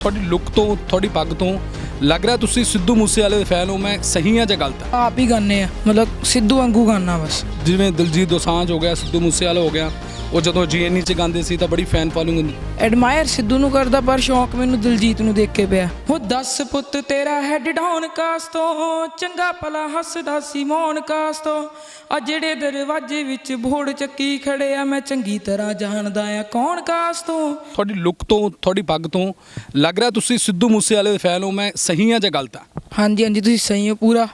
ਤੁਹਾਡੀ ਲੁੱਕ ਤੋਂ ਤੁਹਾਡੀ ਪੱਗ ਤੋਂ ਲੱਗ ਰਿਹਾ ਤੁਸੀਂ ਸਿੱਧੂ ਮੂਸੇਵਾਲੇ ਦੇ ਫੈਨ ਹੋ ਮੈਂ ਸਹੀ ਹਾਂ ਜਾਂ ਗਲਤ ਆਪ ਹੀ ਗਾਣੇ ਆ ਮਤਲਬ ਸਿੱਧੂ ਵਾਂਗੂ ਗਾਣਾ ਬਸ। ਜਿਵੇਂ ਦਿਲਜੀਤ ਦੋਸਾਂਝ ਹੋ ਗਿਆ ਸਿੱਧੂ ਮੂਸੇਵਾਲਾ ਹੋ ਗਿਆ ਉਹ ਜਦੋਂ ਜੀਐਨਈ ਚ ਗਾਉਂਦੇ ਸੀ ਤਾਂ ਬੜੀ ਫੈਨ ਫਾਲੋਇੰਗ ਹੁੰਦੀ। ਐਡਮਾਇਰ ਸਿੱਧੂ ਨੂੰ ਕਰਦਾ ਪਰ ਸ਼ੌਂਕ ਮੈਨੂੰ ਦਿਲਜੀਤ ਨੂੰ ਦੇਖ ਕੇ ਪਿਆ। ਉਹ 10 ਪੁੱਤ ਤੇਰਾ ਹੈਡ ਡਾਊਨ ਕਾਸ ਤੋਂ ਚੰਗਾ ਭਲਾ ਹੱਸਦਾ ਸੀ ਮੌਨ ਕਾਸ ਤੋਂ ਆ ਜਿਹੜੇ ਦਰਵਾਜ਼ੇ ਵਿੱਚ ਭੋੜ ਚੱਕੀ ਖੜੇ ਆ ਮੈਂ ਚੰਗੀ ਤਰ੍ਹਾਂ ਜਾਣਦਾ ਆ ਕੌਣ ਕਾਸ ਤੋਂ ਤੁਹਾਡੀ ਲੁੱਕ ਤੋਂ ਤੁਹਾਡੀ ਪੱਗ ਤੋਂ ਲੱਗ ਰਿਹਾ ਤੁਸੀਂ ਸਿੱਧੂ ਮੂਸੇਵਾਲੇ ਦੇ ਫੈਨ ਹੋ ਮੈਂ ਸਹੀ ਹਾਂ ਜਾਂ ਗਲਤ ਹਾਂ ਹਾਂਜੀ ਹਾਂਜੀ ਤੁਸੀਂ ਸਹੀ ਹੋ ਪੂਰਾ।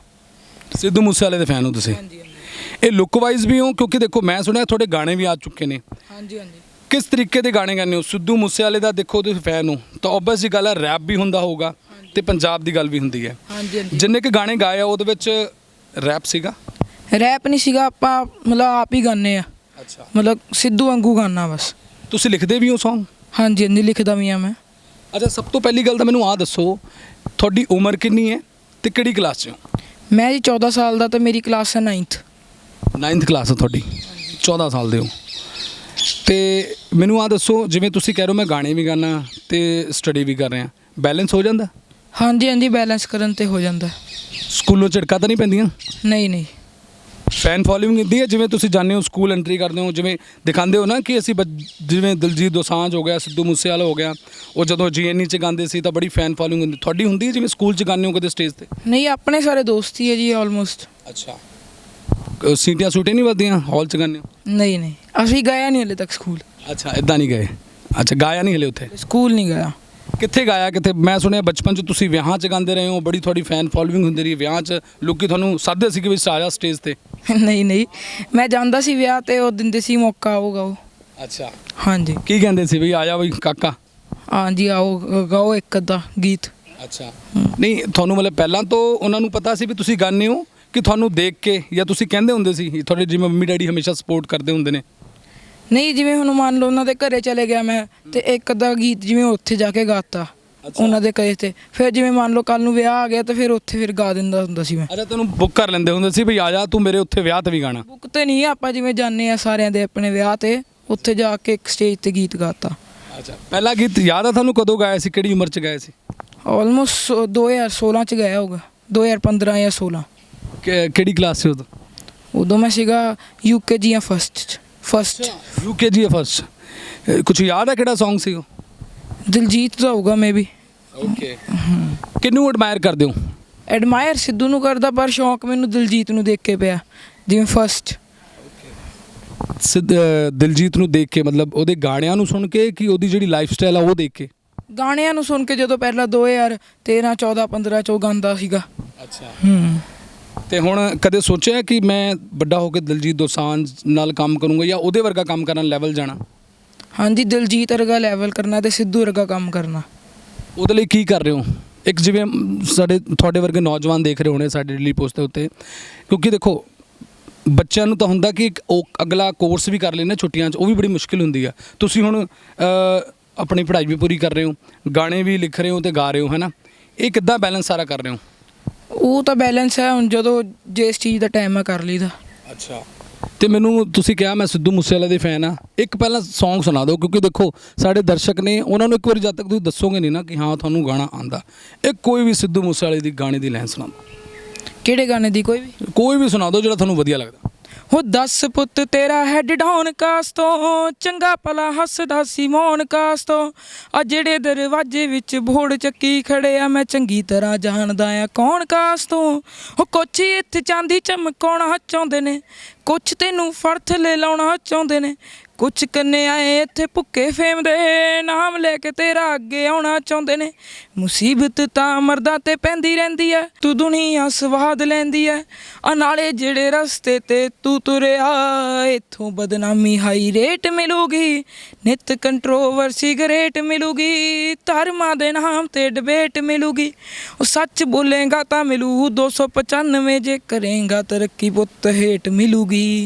ਸਿੱਧੂ ਮੂਸੇਵਾਲੇ ਦੇ ਫੈਨ ਹੋ ਤੁਸੀਂ? ਹਾਂਜੀ। ਇਹ ਲੁੱਕ ਵਾਈਜ਼ ਵੀ ਹੋ? ਕਿਉਂਕਿ ਦੇਖੋ ਮੈਂ ਸੁਣਿਆ ਤੁਹਾਡੇ ਗਾਣੇ ਵੀ ਆ ਚੁੱਕੇ ਨੇ। ਹਾਂਜੀ ਹਾਂਜੀ। ਕਿਸ ਤਰੀਕੇ ਦੇ ਗਾਣੇ ਗਾਉਂਦੇ ਹੋ? ਸਿੱਧੂ ਮੂਸੇਵਾਲੇ ਦਾ ਦੇਖੋ ਤੁਸੀਂ ਫੈਨ ਹੋ। ਤਾਂ ਆਬਵੀਅਸ ਜੀ ਗੱਲ ਹੈ ਰੈਪ ਵੀ ਹੁੰਦਾ ਹੋਊਗਾ ਤੇ ਪੰਜਾਬ ਦੀ ਗੱਲ ਵੀ ਹੁੰਦੀ ਹੈ। ਹਾਂਜੀ ਹਾਂਜੀ। ਜਿੰਨੇ ਕਿ ਗਾਣੇ ਗਾਏ ਆ ਉਹਦੇ ਵਿੱਚ ਰੈਪ ਸੀਗਾ? ਰੈਪ ਨਹੀਂ ਸੀਗਾ ਆਪਾਂ ਮਤਲਬ ਆਪ ਹੀ ਗਾਣੇ ਆ। ਅੱਛਾ। ਮਤਲਬ ਸਿੱਧੂ ਵਾਂਗੂ ਗਾਣਾ ਬਸ। ਤੁਸੀਂ ਲਿਖਦੇ ਵੀ ਹੋ Song? ਹਾਂਜੀ ਹਾਂਜੀ ਲਿਖਦਾ ਵੀ ਆ ਮੈਂ। ਅੱਛਾ ਸਭ ਤੋਂ ਪਹਿਲੀ ਗੱਲ ਤਾਂ ਮੈਨੂੰ ਆਹ ਦੱਸੋ ਤੁਹਾਡੀ ਉਮਰ ਕਿੰਨੀ ਹੈ ਤੇ ਕਿਹੜੀ ਕਲਾਸ 'ਚ ਹੋ? ਮੈਂ ਜੀ 14 ਸਾਲ ਦਾ ਤੇ ਮੇਰੀ ਕਲਾਸ ਹੈ 9th 9th ਕਲਾਸ ਹੈ ਤੁਹਾਡੀ 14 ਸਾਲ ਦੇ ਹੋ। ਤੇ ਮੈਨੂੰ ਆਹ ਦੱਸੋ ਜਿਵੇਂ ਤੁਸੀਂ ਕਹਿ ਰਹੇ ਹੋ ਮੈਂ ਗਾਣੇ ਵੀ ਗਾਣਾ ਤੇ ਸਟੱਡੀ ਵੀ ਕਰ ਰਿਹਾ ਬੈਲੈਂਸ ਹੋ ਜਾਂਦਾ? ਹਾਂਜੀ ਹਾਂਜੀ ਬੈਲੈਂਸ ਕਰਨ ਤੇ ਹੋ ਜਾਂਦਾ। ਸਕੂਲੋਂ ਝਟਕਾ ਤਾਂ ਨਹੀਂ ਪੈਂਦੀਆਂ? ਨਹੀਂ ਨਹੀਂ। ਫੈਨ ਫੋਲੋਇੰਗ ਹੁੰਦੀ ਹੈ ਜਿਵੇਂ ਤੁਸੀਂ ਜਾਣਦੇ ਹੋ ਸਕੂਲ ਐਂਟਰੀ ਕਰਦੇ ਹੋ ਜਿਵੇਂ ਦਿਖਾਉਂਦੇ ਹੋ ਨਾ ਕਿ ਅਸੀਂ ਜਿਵੇਂ ਦਿਲਜੀਤ ਦੋਸਾਂਝ ਹੋ ਗਿਆ ਸਿੱਧੂ ਮੂਸੇਵਾਲਾ ਹੋ ਗਿਆ ਉਹ ਜਦੋਂ ਜੀਐਨਈ ਚ ਗਾਉਂਦੇ ਸੀ ਤਾਂ ਬੜੀ ਫੈਨ ਫੋਲੋਇੰਗ ਹੁੰਦੀ ਤੁਹਾਡੀ ਹੁੰਦੀ ਹੈ ਜਿਵੇਂ ਸਕੂਲ ਚ ਗਾਉਂਦੇ ਹੋ ਕਦੇ ਸਟੇਜ ਤੇ? ਨਹੀਂ ਆਪਣੇ ਸਾਰੇ ਦੋਸਤ ਹੀ ਹੈ ਜੀ ਆਲਮੋਸਟ ਅੱਛਾ। ਸੀਟੀਆਂ ਸੂਟੇ ਨਹੀਂ ਵੱਜਦੀਆਂ ਹਾਲ ਚ ਹੋ ਨਹੀਂ ਨਹੀਂ। ਅਸੀਂ ਗਏ ਨਹੀਂ ਹਲੇ ਤੱਕ ਸਕੂਲ। ਅੱਛਾ ਇਦਾਂ ਨਹੀਂ ਗਏ? ਅੱਛਾ ਗਾਇਆ ਨਹੀਂ ਹਲੇ ਉੱਥੇ? ਸਕੂਲ ਨਹੀਂ ਗਿਆ ਕਿੱਥੇ ਗਾਇਆ? ਕਿੱਥੇ? ਮੈਂ ਸੁਣਿਆ ਬਚਪਨ ਚ ਤੁਸੀਂ ਵਿਆਹਾਂ ਚ ਗਾਉਂਦੇ ਰਹੇ ਹੋ ਬੜੀ ਤੁਹਾਡੀ ਫੈਨ ਫੋਲੋਇੰਗ ਹੁੰਦੀ ਰਹੀ ਵਿਆਹਾਂ ਚ। ਲੋਕੀ ਤੁਹਾਨੂੰ ਸਾਦੇ ਸੀ ਕਿ ਵੀ ਆ ਜਾ ਸਟੇਜ ਤੇ। ਨਹੀਂ ਨਹੀਂ। ਮੈਂ ਜਾਂਦਾ ਸੀ ਵਿਆਹ ਤੇ ਉਹ ਦਿੰਦੇ ਸੀ ਮੌਕਾ ਆਊਗਾ ਉਹ ਅੱਛਾ। ਹਾਂਜੀ। ਕੀ ਕਹਿੰਦੇ ਸੀ ਵੀ ਆ ਜਾ ਬਈ ਕਾਕਾ? ਹਾਂਜੀ ਆਓ ਗ- ਗਾਓ ਇੱਕ ਅੱਧਾ ਗੀਤ। ਅੱਛਾ। ਨਹੀਂ ਤੁਹਾਨੂੰ ਮਤਲਬ ਪਹਿਲਾਂ ਤੋਂ ਉਹਨਾਂ ਨੂੰ ਪਤਾ ਸੀ ਵੀ ਤੁਸੀਂ ਗਾਉਂਦੇ ਹੋ? ਕਿ ਤੁਹਾਨੂੰ ਦੇਖ ਕੇ ਜਾਂ ਤੁਸੀਂ ਕਹਿੰਦੇ ਹੁੰਦੇ ਸੀ ਤੁਹਾਡੇ ਜਿਵੇਂ ਮੰਮੀ ਡੈਡੀ ਹਮੇਸ਼ਾ ਸਪੋਰਟ ਕਰਦੇ ਹੁੰਦੇ ਨੇ? ਨਹੀਂ ਜਿਵੇਂ ਹੁਣ ਮੰਨ ਲਓ ਉਹਨਾਂ ਦੇ ਘਰੇ ਚਲੇ ਗਿਆ ਮੈਂ ਤੇ ਇੱਕ ਅੱਧਾ ਗੀਤ ਜਿਵੇਂ ਉੱਥੇ ਜਾ ਕੇ ਗਾਤਾ ਉਹਨਾਂ ਦੇ ਕਹੇ ਤੇ। ਫਿਰ ਜਿਵੇਂ ਮੰਨ ਲਓ ਕੱਲ ਨੂੰ ਵਿਆਹ ਆ ਗਿਆ ਤੇ ਫਿਰ ਉੱਥੇ ਫਿਰ ਗਾ ਦਿੰਦਾ ਹੁੰਦਾ ਸੀ ਮੈਂ। ਅੱਛਾ ਤੈਨੂੰ ਬੁੱਕ ਕਰ ਲੈਂਦੇ ਹੁੰਦੇ ਸੀ ਵੀ ਆ ਜਾ ਤੂੰ ਮੇਰੇ ਉੱਥੇ ਵਿਆਹ ਤੇ ਵੀ ਗਾਣਾ। ਬੁੱਕ ਤੇ ਨਹੀਂ ਆਪਾਂ ਜਿਵੇਂ ਜਾਂਦੇ ਆ ਸਾਰਿਆਂ ਦੇ ਆਪਣੇ ਵਿਆਹ ਤੇ ਉੱਥੇ ਜਾ ਕੇ ਇੱਕ ਸਟੇਜ ਤੇ ਗੀਤ ਗਾਤਾ। ਅੱਛਾ ਪਹਿਲਾ ਗੀਤ ਯਾਦ ਆ ਤੁਹਾਨੂੰ ਕਦੋਂ ਗਾਇਆ ਸੀ ਕਿਹੜੀ ਉਮਰ ਚ ਗਾਇਆ ਸੀ? ਆਲਮੋਸਟ 2016 ਚ ਗਿਆ ਹੋਗਾ 2015 ਜਾਂ 16 ਕਿ- ਕਿਹੜੀ ਕਲਾਸ ਸੀ ਉਦੋਂ? ਉਦੋਂ ਮੈਂ ਸੀਗਾ ਯੂਕੇਜੀ ਜਾਂ ਫਸਟ ਫਸਟ ਯੂਕੇਜੀ ਫਸਟ ਕੁਝ ਯਾਦ ਹੈ ਕਿਹੜਾ Song ਸੀ ਉਹ? ਦਿਲਜੀਤ ਦਾ ਹੋਊਗਾ ਮੇਬੀ ਓਕੇ ਕਿਹਨੂੰ ਐਡਮਾਇਰ ਕਰਦੇ ਹੋ? ਐਡਮਾਇਰ ਸਿੱਧੂ ਨੂੰ ਕਰਦਾ ਪਰ ਸ਼ੌਂਕ ਮੈਨੂੰ ਦਿਲਜੀਤ ਨੂੰ ਦੇਖ ਕੇ ਪਿਆ ਜਿਵੇਂ ਫਸਟ ਸਿੱਧ ਅਹ ਦਿਲਜੀਤ ਨੂੰ ਦੇਖ ਕੇ ਮਤਲਬ ਉਹਦੇ ਗਾਣਿਆਂ ਨੂੰ ਸੁਣ ਕੇ ਕਿ ਉਹਦੀ ਜਿਹੜੀ ਲਾਈਫ ਸਟਾਈਲ ਆ ਉਹ ਦੇਖ ਕੇ? ਗਾਣਿਆਂ ਨੂੰ ਸੁਣ ਕੇ ਜਦੋਂ ਪਹਿਲਾਂ 2013 14 15 ਚ ਉਹ ਗਾਉਂਦਾ ਸੀਗਾ। ਅੱਛਾ। ਹੂੰ। ਤੇ ਹੁਣ ਕਦੇ ਸੋਚਿਆ ਕਿ ਮੈਂ ਵੱਡਾ ਹੋ ਕੇ ਦਿਲਜੀਤ ਦੋਸਾਂਝ ਨਾਲ ਕੰਮ ਕਰੂੰਗਾ ਜਾਂ ਉਹਦੇ ਵਰਗਾ ਕੰਮ ਕਰਨ ਲੈਵਲ ਜਾਣਾ? ਹਾਂਜੀ ਦਿਲਜੀਤ ਵਰਗਾ ਲੈਵਲ ਕਰਨਾ ਤੇ ਸਿੱਧੂ ਵਰਗਾ ਕੰਮ ਕਰਨਾ। ਉਹਦੇ ਲਈ ਕੀ ਕਰ ਰਹੇ ਹੋ? ਇੱਕ ਜਿਵੇਂ ਸਾਡੇ ਤੁਹਾਡੇ ਵਰਗੇ ਨੌਜਵਾਨ ਦੇਖ ਰਹੇ ਹੋਣੇ ਸਾਡੇ ਡੇਲੀ ਪੋਸਟ ਦੇ ਉੱਤੇ। ਕਿਉਂਕਿ ਦੇਖੋ ਬੱਚਿਆਂ ਨੂੰ ਤਾਂ ਹੁੰਦਾ ਕਿ ਇੱਕ ਉਹ ਅਗਲਾ ਕੋਰਸ ਵੀ ਕਰ ਲੈਣਾ ਛੁੱਟੀਆਂ 'ਚ ਉਹ ਵੀ ਬੜੀ ਮੁਸ਼ਕਿਲ ਹੁੰਦੀ ਆ। ਤੁਸੀਂ ਹੁਣ ਅ, ਆਪਣੀ ਪੜ੍ਹਾਈ ਵੀ ਪੂਰੀ ਕਰ ਰਹੇ ਹੋ ਗਾਣੇ ਵੀ ਲਿਖ ਰਹੇ ਹੋ ਤੇ ਗਾ ਰਹੇ ਹੋ ਹੈਨਾ? ਇਹ ਕਿੱਦਾਂ ਬੈਲੈਂਸ ਸਾਰਾ ਕਰ ਰਹੇ ਹੋ? ਉਹ ਤਾਂ ਬੈਲੈਂਸ ਹੈ ਹੁਣ ਜਦੋਂ ਜਿਸ ਚੀਜ਼ ਦਾ ਟਾਈਮ ਹੈ ਕਰ ਲਈਦਾ ਅੱਛਾ। ਤੇ ਮੈਨੂੰ ਤੁਸੀਂ ਕਿਹਾ ਮੈਂ ਸਿੱਧੂ ਮੂਸੇਵਾਲੇ ਦੇ ਫੈਨ ਆ ਇੱਕ ਪਹਿਲਾਂ Song ਸੁਣਾ ਦਿਓ ਕਿਉਂਕਿ ਦੇਖੋ ਸਾਡੇ ਦਰਸ਼ਕ ਨੇ ਉਹਨਾਂ ਨੂੰ ਇੱਕ ਵਾਰੀ ਜਦ ਤੱਕ ਤੁਸੀਂ ਦੱਸੋਗੇ ਨਹੀਂ ਨਾ ਕਿ ਹਾਂ ਤੁਹਾਨੂੰ ਗਾਣਾ ਆਂਦਾ ਇੱਕ ਕੋਈ ਵੀ ਸਿੱਧੂ ਮੂਸੇਵਾਲੇ ਦੀ ਗਾਣੇ ਦੀ ਲਾਈਨ ਸੁਣਾ ਦਿਓ ਕਿਹੜੇ ਗਾਣੇ ਦੀ? ਕੋਈ ਵੀ? ਕੋਈ ਵੀ ਸੁਣਾ ਦਿਓ ਜਿਹੜਾ ਤੁਹਾਨੂੰ ਵਧੀਆ ਲੱਗਦਾ। ਉਹ 10 ਪੁੱਤ ਤੇਰਾ ਹੈਡ ਡਾਊਨ ਕਾਸ ਤੋਂ ਚੰਗਾ ਭਲਾ ਹੱਸਦਾ ਸੀ ਮੌਨ ਕਾਸ ਤੋਂ ਆ ਜਿਹੜੇ ਦਰਵਾਜ਼ੇ ਵਿੱਚ ਭੋੜ ਚੱਕੀ ਖੜੇ ਆ, ਮੈਂ ਚੰਗੀ ਤਰ੍ਹਾਂ ਜਾਣਦਾ ਆ ਕੌਣ ਕਾਸ ਤੋਂ ਉਹ ਕੁਛ ਇੱਥੇ ਚਾਂਦੀ ਚਮਕਾਉਣਾ ਚਾਹੁੰਦੇ ਨੇ, ਕੁਛ ਤੈਨੂੰ ਫੜ ਥੱਲੇ ਲਾਉਣਾ ਚਾਹੁੰਦੇ ਨੇ। ਕੁਛ ਕੰਨੇ ਆਏ ਇੱਥੇ ਭੁੱਕੇ ਫੇਮਦੇ, ਨਾਮ ਲੈ ਕੇ ਤੇਰਾ ਅੱਗੇ ਆਉਣਾ ਚਾਹੁੰਦੇ ਨੇ। ਮੁਸੀਬਤ ਤਾਂ ਮਰਦਾਂ ਤੇ ਪੈਂਦੀ ਰਹਿੰਦੀ ਐ, ਤੂੰ ਦੁਨੀਆ ਸਵਾਦ ਲੈਂਦੀ ਐ। ਆ ਨਾਲੇ ਜਿਹੜੇ ਰਸਤੇ ਤੇ ਤੂੰ ਤੁਰਿਆ, ਇਥੋਂ ਬਦਨਾਮੀ ਹਾਈ ਰੇਟ ਮਿਲੂਗੀ। ਨਿਤ ਕੰਟਰੋਵਰਸੀ ਗਰੇਟ ਮਿਲੂਗੀ, ਧਰਮਾਂ ਦੇ ਨਾਮ ਤੇ ਡਿਬੇਟ ਮਿਲੂਗੀ। ਉਹ ਸੱਚ ਬੋਲੇਗਾ ਤਾਂ ਮਿਲੂ 295 ਜੇ ਕਰੇਗਾ ਤਰੱਕੀ ਪੁੱਤ ਹੇਟ ਮਿਲੂਗੀ।